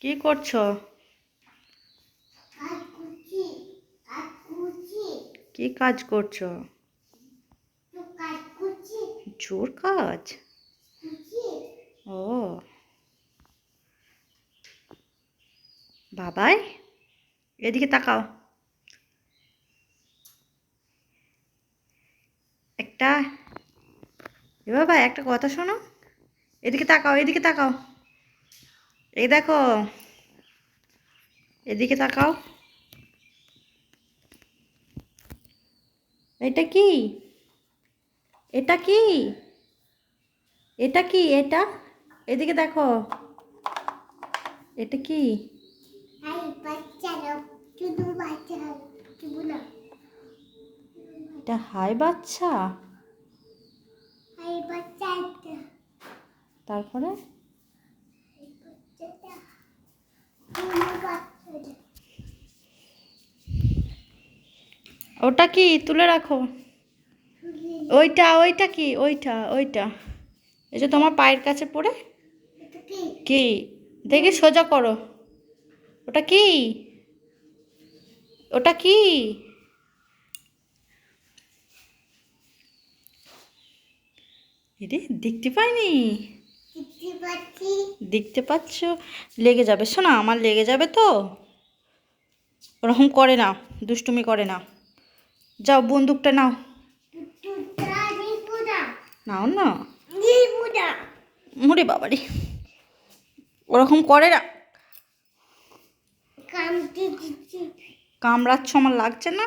কি করছ? কি কাজ করছ? জোর কাজ? ও। বাবাই এদিকে তাকাও। একটা এ বাবা একটা কথা শোনো। এদিকে তাকাও এদিকে তাকাও। এই দেখো এদিকে তাকাও। এটা কি? এটা কি? এটা কি? এটা? এদিকে দেখো। এটা কি? এটা হাই বাচ্চা? তারপরে? ওটা কি? তুলে রাখো। ওইটা ওইটা কি? ওইটা ওইটা। এই যে তোমার পায়ের কাছে পড়ে? কি? দেখি, সোজা করো। ওটা কি? ওটা কি? দেখতে পাইনি? দেখতে পাচ্ছ? লেগে যাবে। শোনা, আমার লেগে যাবে তো? ওরকম করে না, দুষ্টুমি করে না। যাও বন্দুকটা নাও। নাও না? মুড়ে বাবারি। ওরকম করে না। কামড়াচ্ছ আমার লাগছে না?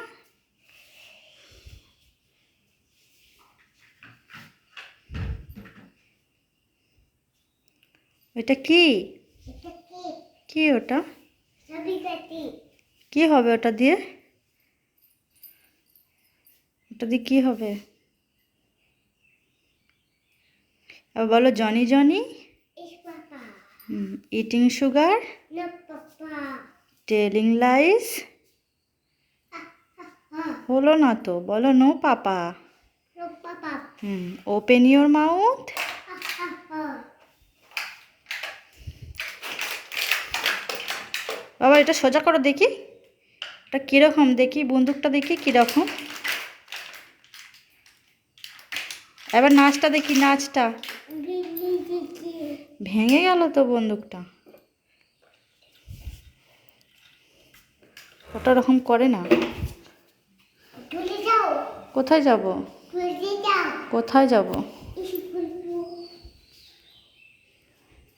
এটা কি? কি? ওটা? কি হবে ওটা দিয়ে? ওটা দিয়ে কী হবে? এবার বলো Johnny Johnny? Eating sugar telling lies হলো না তো বলো no papa. Hmm open your mouth বাবা এটা সোজা করো দেখি। এটা কীরকম? দেখি বন্দুকটা দেখি কীরকম? এবার নাচটা দেখি নাচটা। ভেঙে গেল তো বন্দুকটা। ওটা রকম করে না। কোথায় যাব? কোথায় যাব?